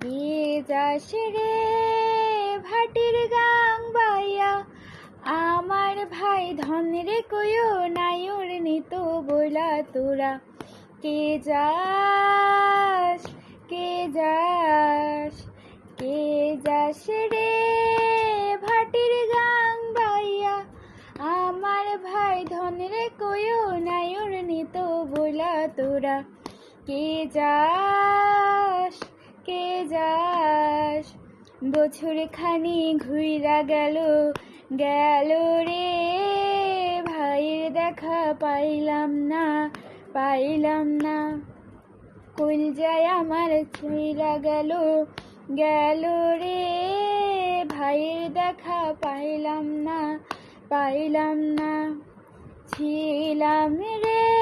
কে যাস রে ভাটির গাং বাইয়া আমার ভাই ধন রে কয়ো নায়র নিত বইলা তোরা। কে যাস কে যাস কে যাস রে ভাটির গাং বাইয়া আমার ভাই ধন রে কয়ো নায়র নিত বইলা তোরা। কে যাস কে যাস? বছর খানি ঘুইরা গেল গেল রে। ভাইয়ের দেখা পাইলাম না পাইলাম না। কুল যায় আমার ছুঁইরা গেল গেল রে। ভাইয়ের দেখা পাইলাম না পাইলাম না। ছিলাম রে।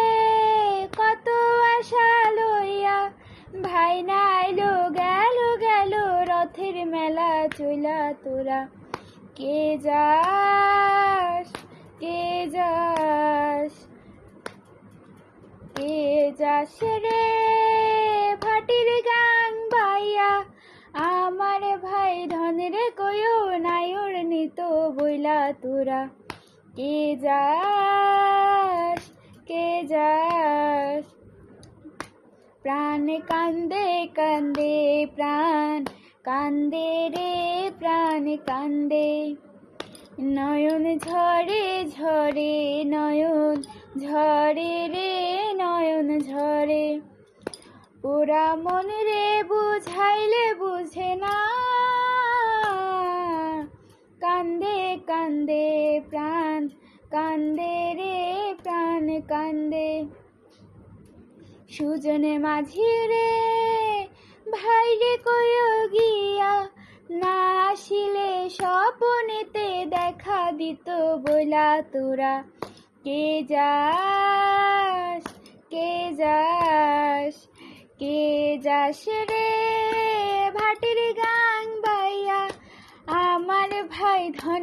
রথের মেলা চইলা তোরা। কে যাস কে যাস কে যাস রে? ভাটির গান ভাইয়া আমার ভাই ধনের কয়ো নায়র নিত বইলা তোরা। কে যাস কে যাস, প্রাণ কান্দে কান্দে প্রাণ কান্দে রে প্রাণ কান্দে। নয়ন ঝরে ঝরে, নয়ন ঝরে রে, নয়ন ঝরে। পুরা মন রে বুঝাইলে বুঝে না। কান্দে কান্দে প্রাণ কান্দে রে, প্রাণ কান্দে। সুজনে মাঝি রে স্বপনেতে দেখা দিত বলা তোরা। কে যাস কে যাস কে যাস রে? ভাটির গাং বাইয়া আমার ভাই ধনে